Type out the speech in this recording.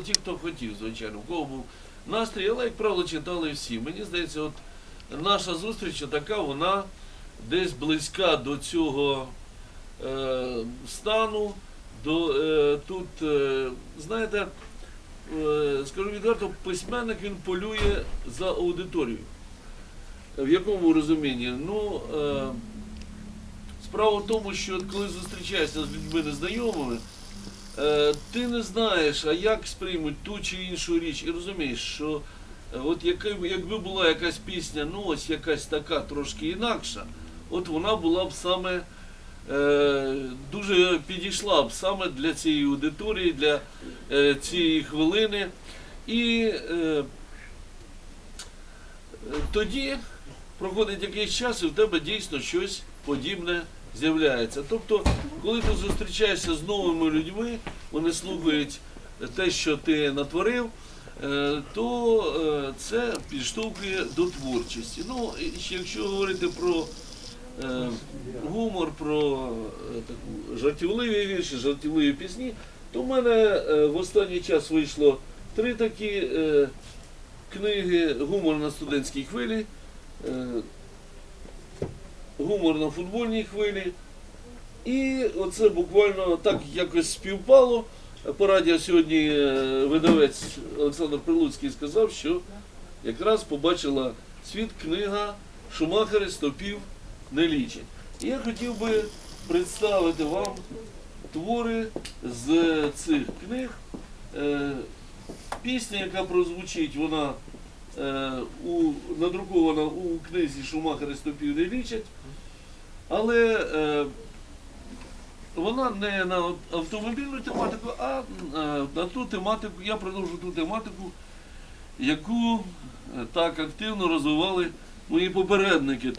ті, хто хотів, звичайно, у кого був настрій, але, як правило, читали всі. Мені здається, от наша зустріч така, вона десь близька до цього е, стану. До, е, тут, е, знаєте, е, скажу відверто, письменник він полює за аудиторію. В якому розумінні? Ну, е, справа в тому, що коли зустрічаєшся з людьми незнайомими, ти не знаєш, а як сприймуть ту чи іншу річ, і розумієш, що е, от яка- якби була якась пісня, ну ось якась така трошки інакша, от вона була б саме е, дуже підійшла б саме для цієї аудиторії, для е, цієї хвилини. І е, тоді проходить якийсь час, і в тебе дійсно щось подібне з'являється. Тобто, коли ти зустрічаєшся з новими людьми, вони слухають те, що ти натворив, е, то е, це підштовхує до творчості. Ну, якщо говорити про е, гумор, про таку жартівливі вірші, жартівливі пісні, то в мене в останній час вийшло три такі книги Гумор на студентській хвилі, гумор на футбольній хвилі. І оце буквально так якось співпало. По радіо сьогодні е, видавець Олександр Прилуцький сказав, що якраз побачила світ книга Шумахери стопів не лічить. І я хотів би представити вам твори з цих книг. Е, Пісня, яка прозвучить, вона у, надрукована у книзі Шумахери стопів не лічать, але е, вона не на автомобільну тематику, а е, на ту тематику, я продовжу ту тематику, яку е, так активно розвивали мої попередники.